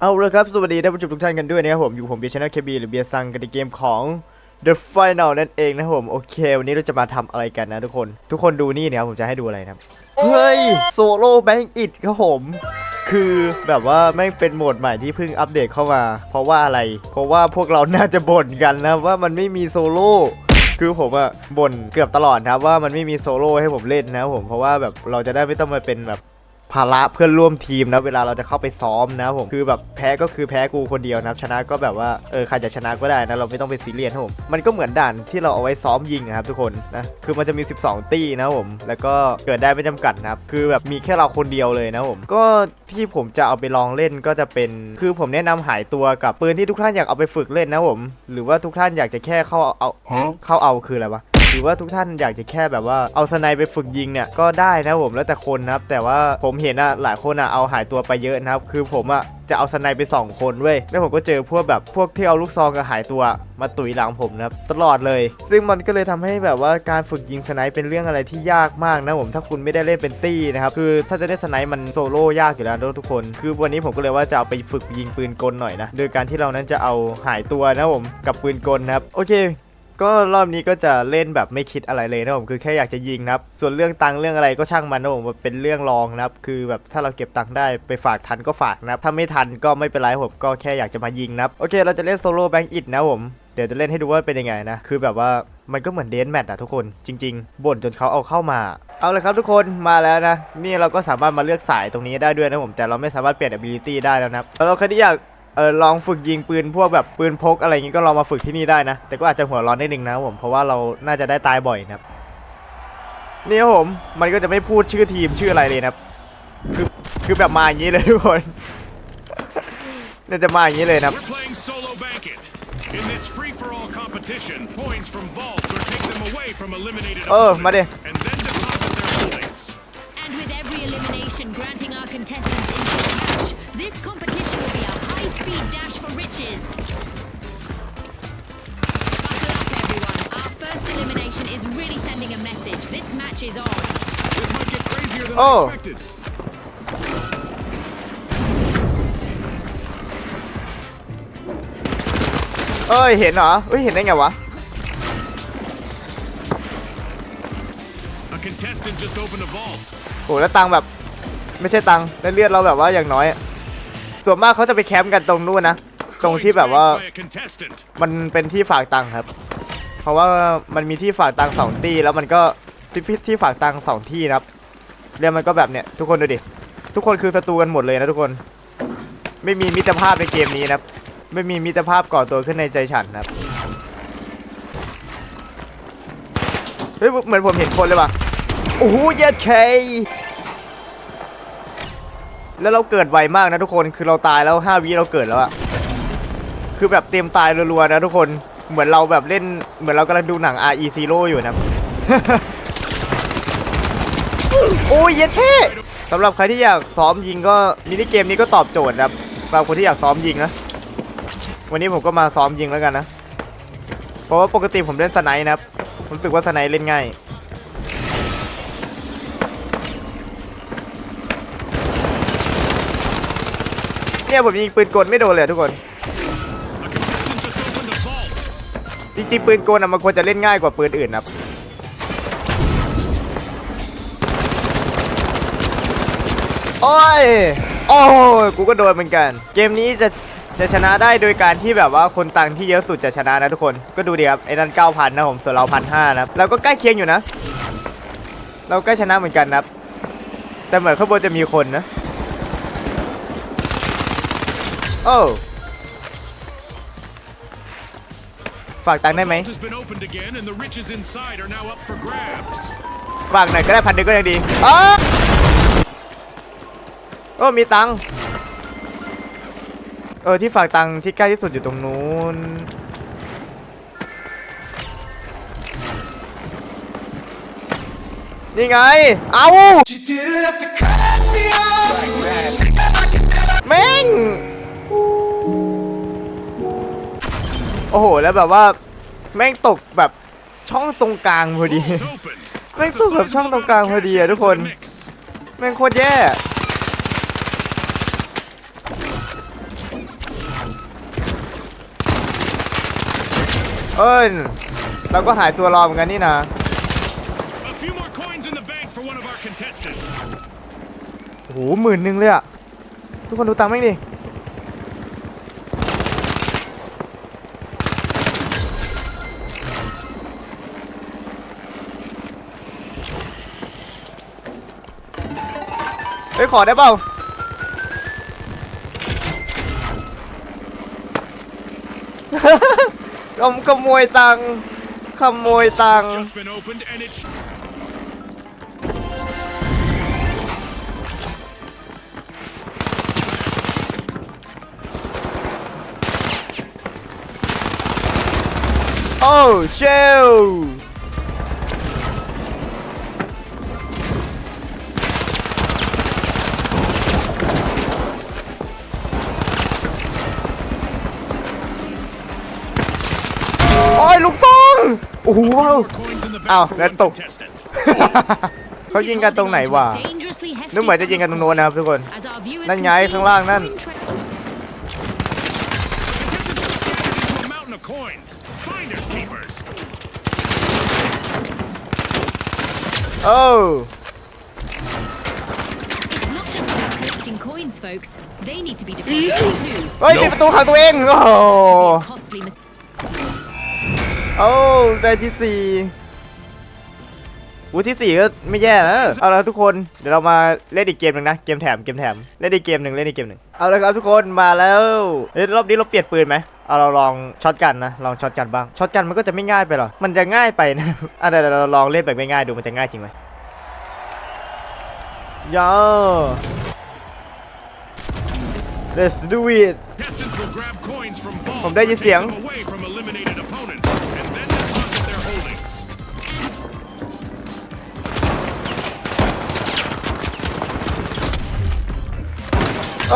เอาละครับ สวัสดีท่านผู้ชมทุกท่านกันด้วยนะครับผม อยู่ผมเบียร์ชาแนะเคบีหรือเบียร์ซังกันในเกมของ The Final นั่นเองนะครับผม โอเค วันนี้เราจะมาทำอะไรกันนะทุกคน ทุกคนดูนี่นะครับผมจะให้ดูอะไรนะครับ เฮ้ยโซโล่แบงก์อิดครับผม คือแบบว่าแม่งเป็นโหมดใหม่ที่เพิ่งอัปเดตเข้ามา เพราะว่าอะไร เพราะว่าพวกเราน่าจะบ่นกันนะว่ามันไม่มีโซโล่คือผมอะบ่นเกือบตลอดนะครับว่ามันไม่มีโซโล่ให้ผมเล่นนะครับผมเพราะว่าแบบเราจะได้ไม่ต้องมาเป็นแบบ ภาระเพื่อนร่วมทีมนะเวลาเราจะเข้าไปซ้อมนะครับผมคือแบบแพ้ก็คือแพ้กูคนเดียวนะครับชนะก็แบบว่าเออใครจะชนะก็ได้นะเราไม่ต้องไปซีเรียสครับผมมันก็เหมือนด่านที่เราเอาไว้ซ้อมยิงนะครับทุกคนนะคือมันจะมี 12 ตี้นะครับผมแล้วก็เกิดได้ไม่จำกัดนะครับคือแบบมีแค่เราคนเดียวเลยนะครับผมก็ที่ผมจะเอาไปลองเล่นก็จะเป็น คือผมแนะนำหายตัวกับปืนที่ทุกท่านอยากเอาไปฝึกเล่นนะครับผมหรือว่าทุกท่านอยากจะแค่เข้าเอาเข้าเอาคืออะไรวะห รือว่าทุกท่านอยากจะแค่แบบว่าเอาสไนไปฝึกยิงเนี่ยก็ได้นะผมแล้วแต่คนนะครับ แต่ว่าผมเห็นอะหลายคนอะเอาหายตัวไปเยอะนะครับ คือผมอะจะเอาสไนไปสองคนเว้ย แล้วผมก็เจอพวกแบบพวกที่เอาลูกซองกับหายตัวมาตุยหลังผมนะครับตลอดเลย ซึ่งมันก็เลยทำให้แบบว่าการฝึกยิงสไนเป็นเรื่องอะไรที่ยากมากนะผมถ้าคุณไม่ได้เล่นเป็นตี้นะครับคือถ้าจะได้สไนมันโซโล่ยากอยู่แล้วทุกคน คือวันนี้ผมก็เลยว่าจะเอาไปฝึกยิงปืนกลหน่อยนะโดยการที่เรานั้นจะเอาหายตัวนะผมกับปืนกลนะครับโอเค ก็รอบนี้ก็จะเล่นแบบไม่คิดอะไรเลยนะผมคือแค่อยากจะยิงนะครับ ส่วนเรื่องตังค์เรื่องอะไรก็ช่างมันนะผมมันเป็นเรื่องรองนะครับ คือแบบถ้าเราเก็บตังค์ได้ไปฝากทันก็ฝากนะครับถ้าไม่ทันก็ไม่เป็นไรผมก็แค่อยากจะมายิงนะครับโอเค เราจะเล่นโซโล่แบงก์อิดนะผมเดี๋ยวจะเล่นให้ดูว่าเป็นยังไงนะ คือแบบว่ามันก็เหมือนเดนแมทอะทุกคนจริง ๆ บ่นจนเขาเอาเข้ามา เอาเลยครับทุกคนมาแล้วนะ นี่เราก็สามารถมาเลือกสายตรงนี้ได้ด้วยนะผม แต่เราไม่สามารถเปลี่ยน ability ได้แล้วนะเราใครที่อยาก เออลองฝึกยิงปืนพวกแบบปืนพกอะไรอย่างงี้ก็ลองมาฝึกที่นี่ได้นะ แต่ก็อาจจะหัวร้อนนิดนึงนะครับผมเพราะว่าเราน่าจะได้ตายบ่อยนะครับนี่ครับผมมันก็จะไม่พูดชื่อทีมชื่ออะไรเลยนะครับคือคือแบบมาอย่างนี้เลยทุกคนเนี่ยจะมาอย่างนี้เลยนะครับ We're playing solo bank it. In this free-for-all competition, points from vaults or take them away from eliminated Oh, opponents, Mate. and then deposit their holdings. And with every elimination granting our contestants into the match, this competition will be a high-speed dash for riches. Buckle up, everyone. Our first elimination is really sending a message. This match is on. This might get crazier than Oh. I expected. เอ้ย เห็นเหรอเอ้ย เห็นได้ไงวะ A contestant just opened a vault. โหแล้วตังค์แบบ ไม่ใช่ตังค์แล้วเลือดเราแบบว่าอย่างน้อยอะ ส่วนมากเขาจะไปแคมป์กันตรงนู้นนะ ตรงที่แบบว่ามันเป็นที่ฝากตังค์ครับ เพราะว่ามันมีที่ฝากตังค์สองที่แล้วมันก็ที่ที่ฝากตังค์สองที่นะครับเรียกมันก็แบบเนี้ยทุกคนดูดิทุกคนคือศัตรูกันหมดเลยนะทุกคน ไม่มีมิตรภาพในเกมนี้นะครับ ไม่มีมิตรภาพก่อตัวขึ้นในใจฉันนะครับเฮ้ยเหมือนผมเห็นคนเลยว่ะโอ้โหเย็ดเค แล้วเราเกิดไวมากนะทุกคน คือเราตายแล้ว5วิเราเกิดแล้วอะคือแบบเตรียมตายรัวๆนะทุกคน เหมือนเราแบบเล่น เหมือนเรากำลังดูหนัง RE Zero อยู่นะ โอ้ยเย็ดเท่สำหรับใครที่อยากซ้อมยิงก็มินิเกมนี้ก็ตอบโจทย์นะครับสำหรับคนที่อยากซ้อมยิงนะ วันนี้ผมก็มาซ้อมยิงแล้วกันนะ เพราะว่าปกติผมเล่นสไนด์นะครับผมรู้สึกว่าสไนด์เล่นง่าย เนี่ยผมยิงปืนกลไม่โดนเลยทุกคน จริงๆปืนกลอะมันควรจะเล่นง่ายกว่าปืนอื่นนะครับโอ้ย โอ้ย กูก็โดนเหมือนกัน เกมนี้จะจะชนะได้โดยการที่แบบว่าคนตังที่เยอะสุดจะชนะนะทุกคน ก็ดูดิครับไอ้นั่น9,000นะผมส่วนเราพันห้านะเราก็ใกล้เคียงอยู่นะ เราใกล้ชนะเหมือนกันนะแต่เหมือนข้างบนจะมีคนนะ โอ้ฝากตังค์ได้ไหม Vault has been opened again, and the riches inside are now up for grabs. ฝากหน่อยก็ได้พันหนึ่งก็ยังดีอ้าโอ้มีตังค์เออที่ฝากตังค์ที่ใกล้ที่สุดอยู่ตรงนู้น นี่ไง เอาแโอ้โหแล้วแบบว่าแม่งตกแบบช่องตรงกลางพอดี แม่งตกแบบช่องตรงกลางพอดีอะทุกคน แม่งโคตรแย่เอิญเราก็หายตัวรอเหมือนกันนี่นะโอ้โหหมื่นหนึ่งเลยอะทุกคนดูตังค์แม่งดิ เฮ้ยขอได้เปล่าขโมขโมยตังค์ขโมยตังค์ Just been opened and it's โอ้เชล โอ้โห more coins in the bank Ow, for that one took- contestant. เขายิงกันตรงไหนวะ Dangerously hefty นึกเหมือนจะยิงกันตรงโน้นนะครับทุกคน As our viewers นั่น can ไง see, ข้างล่างนั่น coin tra- Contestants are scattered into a mountain of coins. Finders keepers. โอ้ It's not just about collecting coins, folks. They need to be deposited too. เฮ้ยปิดประตูขังตัวเอง โอ้ โอ้ได้ที่สี่วูที่สี่ก็ไม่แย่นะเอาละทุกคนเดี๋ยวเรามาเล่นอีกเกมหนึ่งนะเกมแถมเกมแถมเล่นอีกเกมหนึ่งเล่นอีกเกมหนึ่งเอาละครับทุกคนมาแล้วเฮ้ยรอบนี้เราเปลี่ยนปืนไหมเอาเราลองช็อตกันนะลองช็อตกันบ้างช็อตกันมันก็จะไม่ง่ายไปหรอมันจะง่ายไปนะอะเดี๋ยวเราลองเล่นแบบไม่ง่ายดูมันจะง่ายจริงไหมยา Let's do it ผมได้ยินเสียง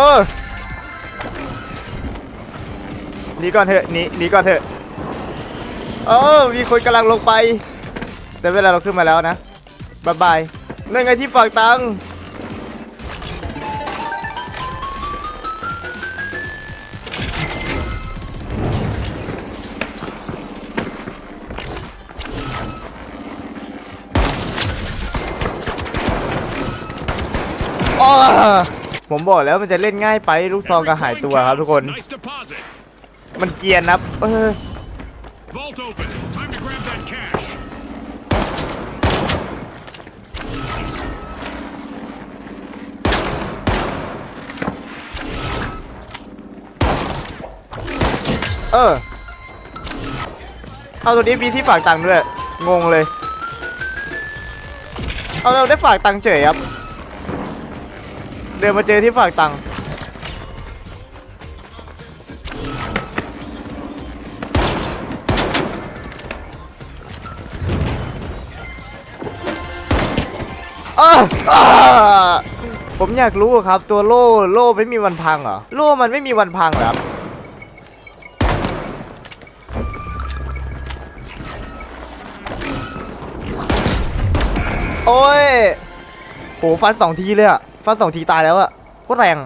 ออหนีก่อนเถอะหนีหนีก่อนเถอะเออมีคนกำลังลงไป แต่เวลาเราขึ้นมาแล้วนะบายบายนั่นไงที่ฝากตังค์อ้อ ผมบอกแล้วมันจะเล่นง่ายไปลูกซองกระหายตัวครับทุกคน มันเกียนนะครับเออเออ เอาตัวนี้มีที่ฝากตังค์ด้วย งงเลย เอาเราได้ฝากตังค์เฉยครับ เดินมาเจอที่ฝากตังค์ผมอยากรู้ครับ ตัวโล่โล่ไม่มีวันพังเหรอ โล่มันไม่มีวันพังเหรอครับโอ้ยโหฟันสองทีเลยอะ ฟันสองทีตายแล้วอะโคตรแรง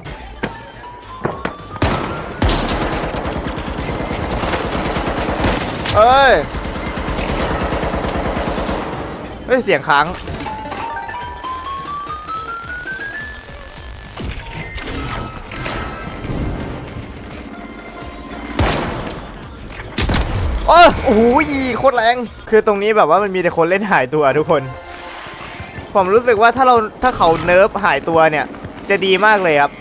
เอ้ยเฮ้ย เสียงค้างโอ้โอ้โหอีโคตรแรง คือตรงนี้แบบว่ามันมีแต่คนเล่นหายตัวทุกคน ผมรู้สึกว่าถ้าเราถ้าเขาเนิร์ฟหายตัวเนี่ย จะดีมากเลยครับ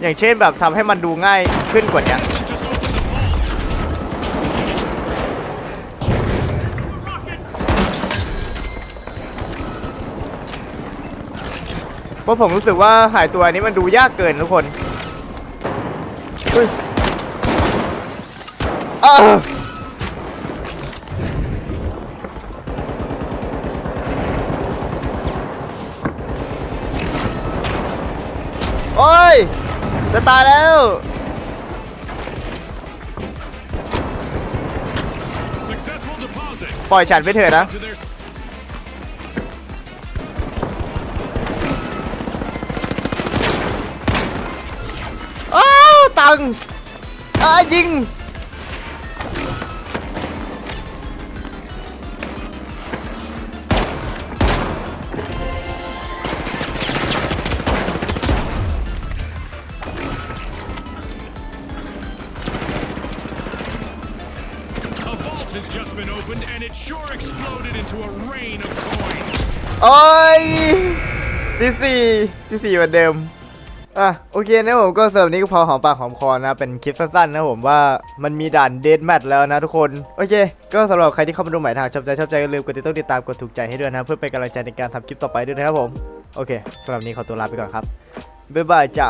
อย่างเช่นแบบทำให้มันดูง่ายขึ้นกว่านี้เพราะผมรู้สึกว่าหายตัวนี้มันดูยากเกินทุกคนเฮ้ยอ้ โอ้ยจะตายแล้วปล่อยฉันไปเถอะนะอ้าวตังอ้ายิง exploded into a rain of coins. โอ้ยที่สี่ที่สี่เหมือนเดิม อะ โอเคนะผมก็สำหรับนี้ก็พอหอมปากหอมคอนะ เป็นคลิปสั้นๆนะผมว่ามันมีด่านเดทแมทแล้วนะทุกคน โอเค ก็สำหรับใครที่เข้ามาดูใหม่ทางชอบใจชอบใจก็ลืมกดติดตามติดตามกดถูกใจให้ด้วยนะ เพื่อเป็นกำลังใจในการทำคลิปต่อไปด้วยนะครับผม โอเคสำหรับนี้ขอตัวลาไปก่อนครับบ๊ายบายจ้า